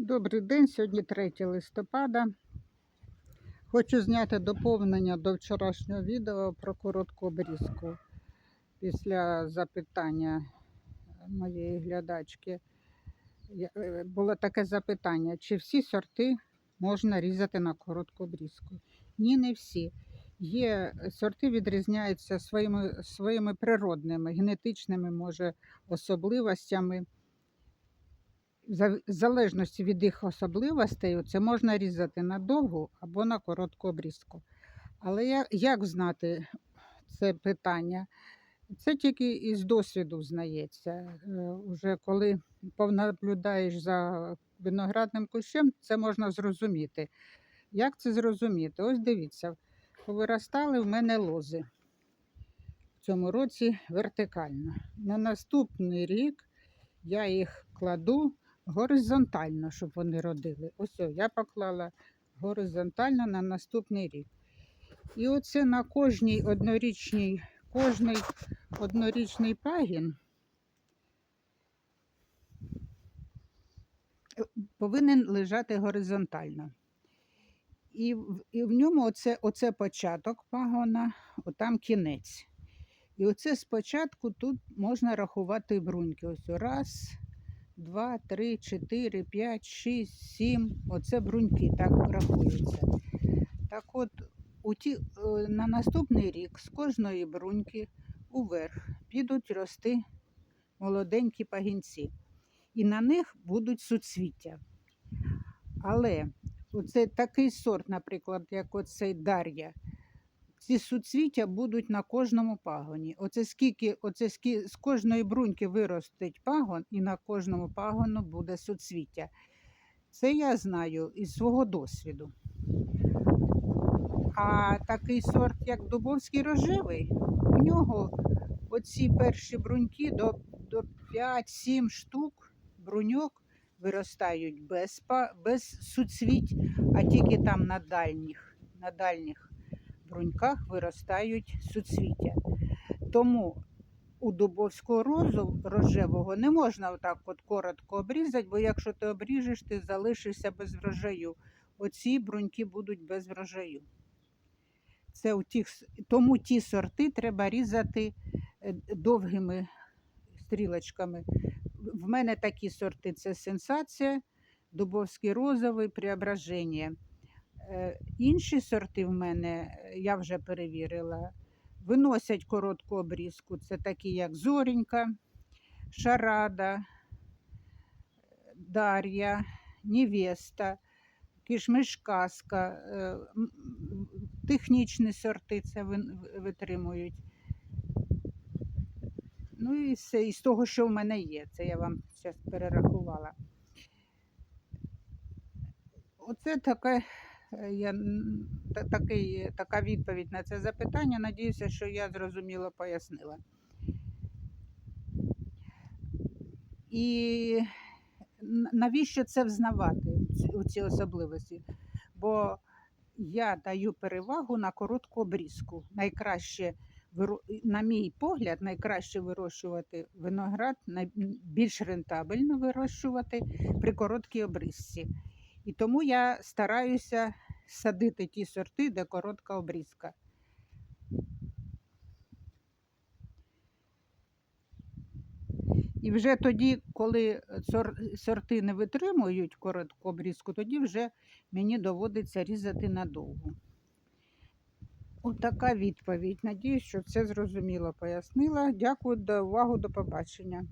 Добрий день, сьогодні 3 листопада. Хочу зняти доповнення до вчорашнього відео про коротку обрізку. Після запитання моєї глядачки е, було таке запитання, чи всі сорти можна різати на коротку обрізку? Ні, не всі. Є сорти відрізняються своїми, своїми природними, генетичними, може, особливостями в залежності від їх особливостей, це можна різати на довгу або на коротку обрізку. Але я, як знати це питання? Це тільки із досвіду знається. Е, Уже коли понаблюдаєш за виноградним кущем, це можна зрозуміти. Як це зрозуміти? Ось дивіться, повиростали в мене лози в цьому році вертикально. На наступний рік я їх кладу горизонтально, щоб вони родили. Ось я поклала горизонтально на наступний рік. І оце на кожній однорічній, кожний однорічний пагін повинен лежати горизонтально. І в, і в ньому оце, оце початок пагона, отам кінець. І оце спочатку тут можна рахувати бруньки. Ось раз, два, три, чотири, п'ять, шість, сім. Оце бруньки так рахуються. Так от, у ті, е, на наступний рік з кожної бруньки уверх підуть рости молоденькі пагінці. І на них будуть суцвіття. Але оце такий сорт, наприклад, як оцей Дар'я, ці суцвіття будуть на кожному пагоні. Оце скільки, оце скільки з кожної бруньки виростить пагон, і на кожному пагону буде суцвіття. Це я знаю із свого досвіду. А такий сорт, як Дубовський рожевий, у нього оці перші бруньки до, до 5-7 штук бруньок виростають без, без суцвіть, а тільки там на дальніх, на дальніх бруньках виростають суцвіття. Тому у дубовського розу рожевого не можна отак от коротко обрізати, бо якщо ти обріжеш, ти залишишся без врожаю. Оці бруньки будуть без врожаю. Це у тих, тому ті сорти треба різати е, довгими стрілочками. В мене такі сорти це сенсація, дубовський розовий, преображення. Е, Інші сорти в мене, е, я вже перевірила, виносять коротку обрізку. Це такі, як Зорінька, Шарада, Дар'я, Невеста, е, м- технічні сорти це витримують. Ну і все, із того, що в мене є, це я вам зараз перерахувала. Оце таке, е, я, такий, така відповідь на це запитання. Надіюся, що я зрозуміло пояснила. І навіщо це взнавати, ці- ці особливості? Бо я даю перевагу на коротку обрізку. Найкраще, на мій погляд, найкраще вирощувати виноград, більш рентабельно вирощувати при короткій обрізці. І тому я стараюся садити ті сорти, де коротка обрізка. І вже тоді, коли сорти не витримують коротку обрізку, тоді вже мені доводиться різати надовго. Отака відповідь. Надіюсь, що все зрозуміло пояснила. Дякую за увагу, до побачення.